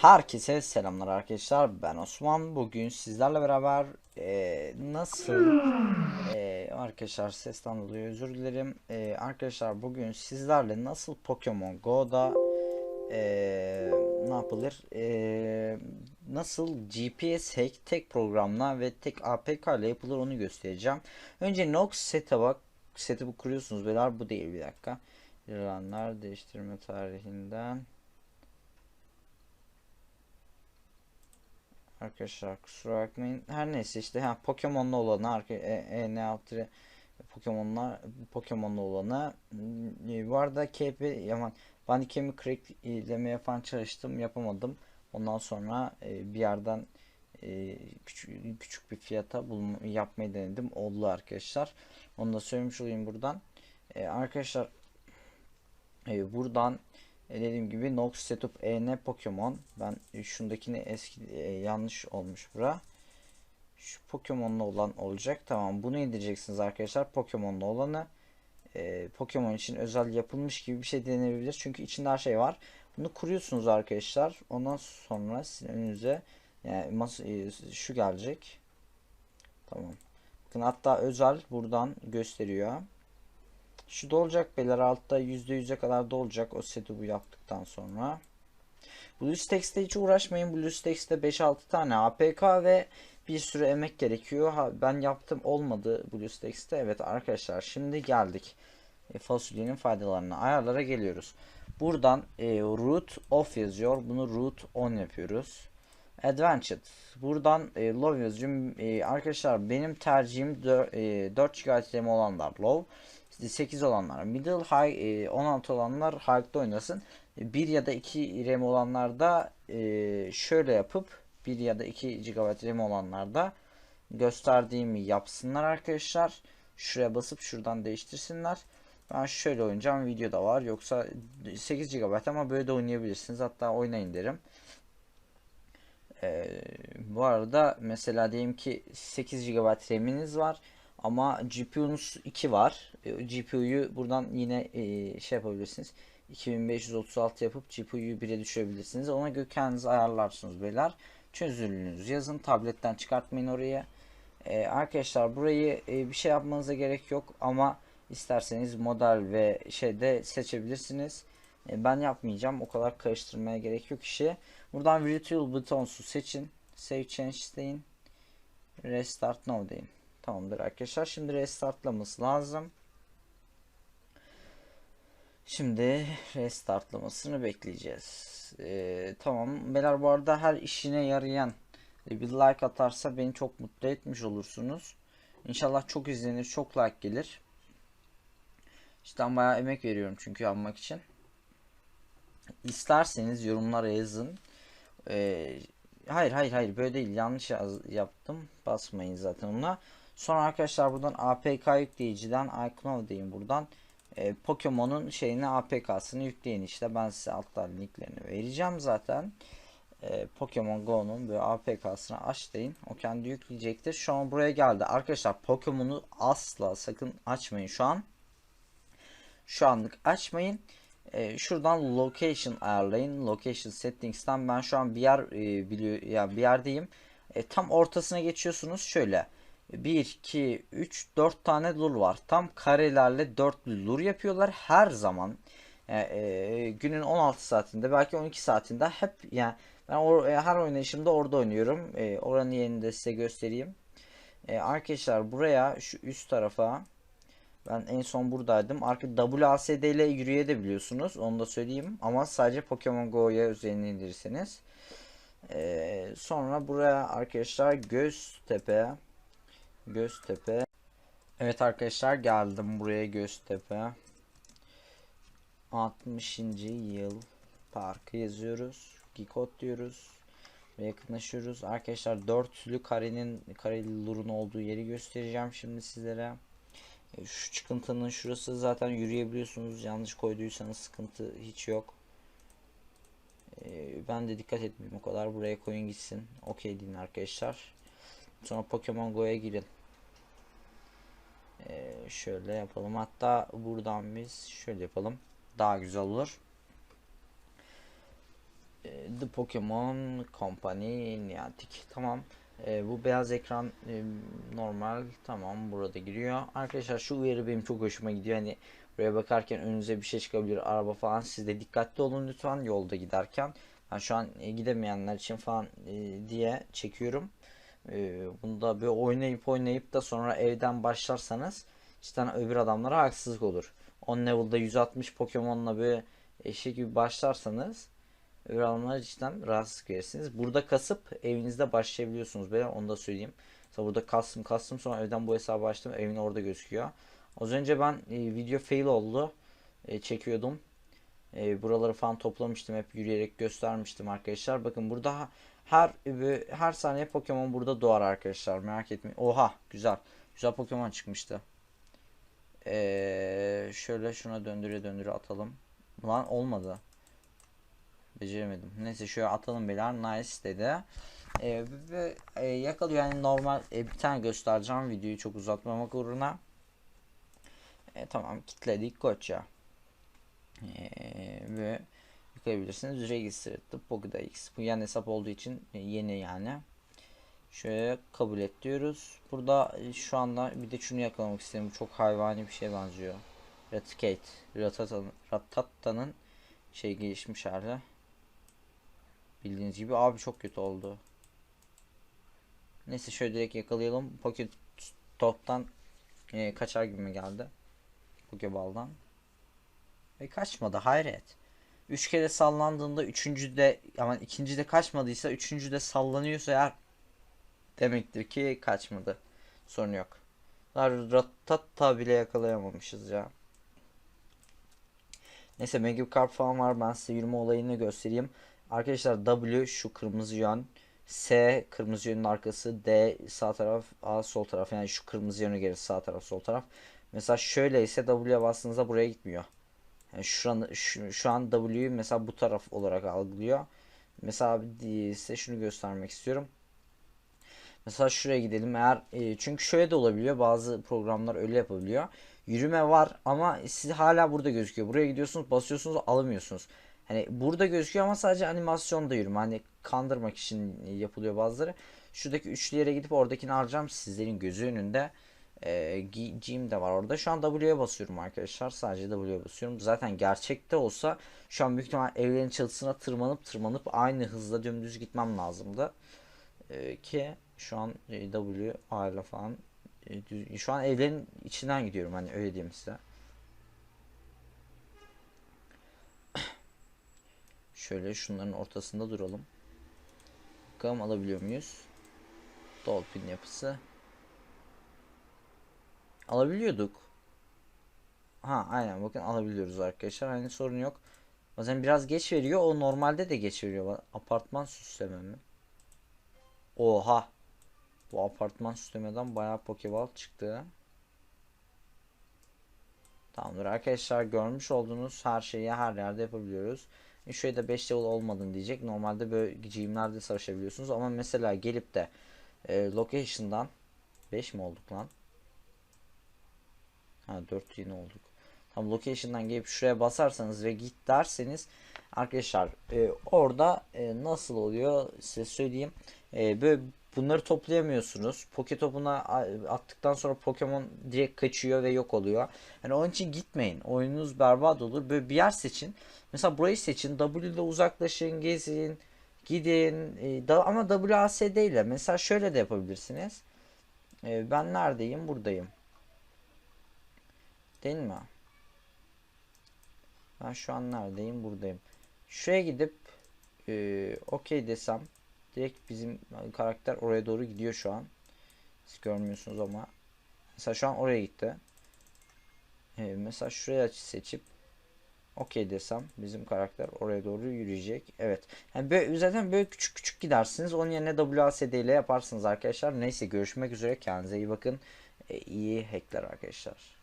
Herkese selamlar arkadaşlar. Ben Osman. Bugün sizlerle beraber eee, nasıl eee, arkadaşler sesten dolayı özür dilerim. Eee, arkadaşlar bugün sizlerle nasıl Pokemon Go'da eee, ne yapılır? Eee, nasıl GPS hack tek programla ve tek APK ile yapılır onu göstereceğim. Önce Nox setup'a setup'ı kuruyorsunuz beyler. Bu değil bir dakika. İlanlar değiştirme tarihinden Arkadaşlar kusura bakmayın. Her neyse işte ha Pokemon'lu olanı e, e, ne altı Pokemon'lar Pokemon'lu olanı Hmm, bu arada KP yaman Bandicam'i cracklemeye falan çalıştım yapamadım. Ondan sonra e, bir yerden e, küçük, küçük bir fiyata bulma, yapmayı denedim. Oldu arkadaşlar. Onu da söylemiş olayım buradan. E, arkadaşlar e, buradan e, dediğim gibi Nox Setup EN Pokemon. Ben şundakini eski e, yanlış olmuş bura. Şu Pokemon'lu olan olacak. Tamam bunu indireceksiniz arkadaşlar. Pokemon'lu olanı e, Pokemon için özel yapılmış gibi bir şey denebilir. Çünkü içinde her şey var. Bunu kuruyorsunuz arkadaşlar. Ondan sonra sizin önünüze yani e, şu gelecek. Tamam. Bakın hatta özel buradan gösteriyor. Şu dolacak beyler altta %100'e kadar dolacak o setup'u yaptıktan sonra. BlueStacks'te hiç uğraşmayın. BlueStacks'te 5-6 tane APK ve bir sürü emek gerekiyor. Ha, ben yaptım olmadı BlueStacks'te. Evet arkadaşlar şimdi geldik. E, fasulyenin faydalarına. Ayarlara geliyoruz. Buradan e, root off yazıyor. Bunu root on yapıyoruz. Advanced. Buradan e, low yazıyorum. E, arkadaşlar benim tercihim 4, e, 4 GB olanlar low. 8 olanlar middle, high, e, 16 olanlar high'da oynasın. 1 ya da 2 RAM olanlarda e, şöyle yapıp 1 ya da 2 GB RAM olanlarda gösterdiğimi yapsınlar arkadaşlar. Şuraya basıp şuradan değiştirsinler. Ben şöyle oynayacağım. Videoda var. Yoksa 8 GB ama böyle de oynayabilirsiniz. Hatta oynayın derim. Ee, bu arada mesela diyelim ki 8 GB RAM'iniz var ama GPU'nuz 2 var. E, GPU'yu buradan yine e, şey yapabilirsiniz. 2536 yapıp GPU'yu 1'e düşürebilirsiniz. Ona göre kendiniz ayarlarsınız beyler. Çözünürlüğünüzü yazın. Tabletten çıkartmayın oraya. Ee, arkadaşlar burayı e, bir şey yapmanıza gerek yok ama isterseniz model ve şeyde seçebilirsiniz. E, ben yapmayacağım. O kadar karıştırmaya gerek yok işi. Buradan Virtual Butons'u seçin. Save Change deyin. Restart Now deyin. Tamamdır arkadaşlar. Şimdi restartlaması lazım. Şimdi restartlamasını bekleyeceğiz. Ee, tamam. Beyler bu arada her işine yarayan bir like atarsa beni çok mutlu etmiş olursunuz. İnşallah çok izlenir, çok like gelir. İşte bayağı emek veriyorum çünkü almak için. İsterseniz yorumlara yazın. Ee, hayır hayır hayır böyle değil yanlış yaptım. Basmayın zaten ona. Sonra arkadaşlar buradan APK yükleyiciden iCloud deyin buradan. E, Pokemon'un şeyini APK'sını yükleyin işte. Ben size alttan linklerini vereceğim zaten. E, Pokemon Go'nun böyle APK'sını aç deyin. O kendi yükleyecektir. Şu an buraya geldi. Arkadaşlar Pokemon'u asla sakın açmayın şu an. Şu anlık açmayın. E, şuradan location ayarlayın. Location settings'ten ben şu an bir yer e, biliyor ya bir yerdeyim. E, tam ortasına geçiyorsunuz şöyle. 1, 2, 3, 4 tane lur var. Tam karelerle 4 lur yapıyorlar her zaman. E, e, günün 16 saatinde belki 12 saatinde hep yani ben or, e, her oynayışımda orada oynuyorum. E, oranın yerini de size göstereyim. E, arkadaşlar buraya şu üst tarafa ben en son buradaydım. Arka WASD ile yürüyebiliyorsunuz. Onu da söyleyeyim. Ama sadece Pokemon Go'ya üzerine indirirseniz. E, sonra buraya arkadaşlar Göztepe Göztepe. Evet arkadaşlar geldim buraya Göztepe. 60. yıl parkı yazıyoruz. Gikot diyoruz. Ve yakınlaşıyoruz. Arkadaşlar dörtlü karenin kareli lurun olduğu yeri göstereceğim şimdi sizlere. E, Şu çıkıntının şurası zaten yürüyebiliyorsunuz. Yanlış koyduysanız sıkıntı hiç yok. E, Ben de dikkat etmeyeyim o kadar. Buraya koyun gitsin. Okey deyin arkadaşlar. Sonra Pokemon Go'ya girin. Ee, şöyle yapalım. Hatta buradan biz şöyle yapalım. Daha güzel olur. e, The Pokemon Company Niantic. Tamam. E, bu beyaz ekran e, normal. Tamam burada giriyor. Arkadaşlar şu uyarı benim çok hoşuma gidiyor. Hani buraya bakarken önünüze bir şey çıkabilir. Araba falan. Siz de dikkatli olun lütfen yolda giderken. Ben şu an e, gidemeyenler için falan e, diye çekiyorum. E, bunu da böyle oynayıp oynayıp da sonra evden başlarsanız işte öbür adamlara haksızlık olur. 10 level'da 160 Pokemon'la böyle eşek gibi başlarsanız öbür adamlara cidden rahatsızlık verirsiniz. Burada kasıp evinizde başlayabiliyorsunuz. Ben onu da söyleyeyim. Mesela burada kastım kastım sonra evden bu hesabı açtım. Evin orada gözüküyor. Az önce ben e, video fail oldu. E, çekiyordum. E, buraları falan toplamıştım. Hep yürüyerek göstermiştim arkadaşlar. Bakın burada her her saniye Pokemon burada doğar arkadaşlar. Merak etmeyin. Oha güzel. Güzel Pokemon çıkmıştı. Ee, şöyle şuna döndüre döndüre atalım. Lan olmadı. Beceremedim. Neyse şöyle atalım beyler. Nice dedi. Ee, ve e, yakalıyor yani normal e, bir tane göstereceğim videoyu çok uzatmamak uğruna. E, tamam kitledik koça. E, ve yıkayabilirsiniz. Register Pokédex. Bu yan hesap olduğu için e, yeni yani. Şöyle kabul et diyoruz. Burada e, şu anda bir de şunu yakalamak istedim. Çok hayvani bir şeye benziyor. Raticate. Ratata'nın Ratata'nın şey gelişmiş hali. Bildiğiniz gibi abi çok kötü oldu. Neyse şöyle direkt yakalayalım. Pocket toptan e, kaçar gibi mi geldi? Pokeball'dan. Ve kaçmadı hayret. Üç kere sallandığında üçüncü de ama ikinci de kaçmadıysa üçüncü de sallanıyorsa eğer demektir ki kaçmadı. Sorun yok. Ratata bile yakalayamamışız ya. Neyse Magikarp falan var. Ben size yürüme olayını göstereyim. Arkadaşlar W şu kırmızı yön. S kırmızı yönün arkası. D sağ taraf. A sol taraf. Yani şu kırmızı yönü geri sağ taraf sol taraf. Mesela şöyle ise W'ye bastığınızda buraya gitmiyor. Yani şu an, şu, şu an W'yu mesela bu taraf olarak algılıyor. Mesela size şunu göstermek istiyorum. Mesela şuraya gidelim eğer e, çünkü şöyle de olabiliyor bazı programlar öyle yapabiliyor. Yürüme var ama siz hala burada gözüküyor. Buraya gidiyorsunuz basıyorsunuz alamıyorsunuz. Hani burada gözüküyor ama sadece animasyonda yürüme. Hani kandırmak için yapılıyor bazıları. Şuradaki üçlü yere gidip oradakini alacağım sizlerin gözü önünde. E, G'im de var orada. Şu an W'ye basıyorum arkadaşlar. Sadece W'ye basıyorum. Zaten gerçekte olsa şu an büyük ihtimal evlerin çatısına tırmanıp tırmanıp aynı hızla dümdüz gitmem lazımdı. E, ki şu an e, W A falan e, şu an evlerin içinden gidiyorum hani öyle diyeyim size. Şöyle şunların ortasında duralım. Bakalım alabiliyor muyuz? Dolphin yapısı. Alabiliyorduk. Ha aynen bakın alabiliyoruz arkadaşlar. Hani sorun yok. Bazen biraz geç veriyor. O normalde de geç veriyor. Apartman süsleme mi? Oha. Bu apartman süslemeden bayağı pokeball çıktı. Tamamdır arkadaşlar görmüş olduğunuz her şeyi her yerde yapabiliyoruz. E de 5 level olmadın diyecek. Normalde böyle gcimlerde savaşabiliyorsunuz ama mesela gelip de e, location'dan 5 mi olduk lan? Ha 4 yine olduk. Tam location'dan gelip şuraya basarsanız ve git derseniz arkadaşlar e, orada e, nasıl oluyor size söyleyeyim. E, böyle bunları toplayamıyorsunuz. Poke topuna attıktan sonra Pokemon direkt kaçıyor ve yok oluyor. Yani onun için gitmeyin. Oyununuz berbat olur. Böyle bir yer seçin. Mesela burayı seçin. W'de uzaklaşın, gezin, gidin. E, da, ama WASD ile mesela şöyle de yapabilirsiniz. E, ben neredeyim? Buradayım. Değil mi? Ben şu an neredeyim? Buradayım. Şuraya gidip e, okey desem direkt bizim karakter oraya doğru gidiyor şu an. Siz görmüyorsunuz ama. Mesela şu an oraya gitti. E, mesela şuraya seçip okey desem bizim karakter oraya doğru yürüyecek. Evet. Yani böyle, zaten böyle küçük küçük gidersiniz. Onun yerine WASD ile yaparsınız arkadaşlar. Neyse görüşmek üzere. Kendinize iyi bakın. E, iyi hackler arkadaşlar.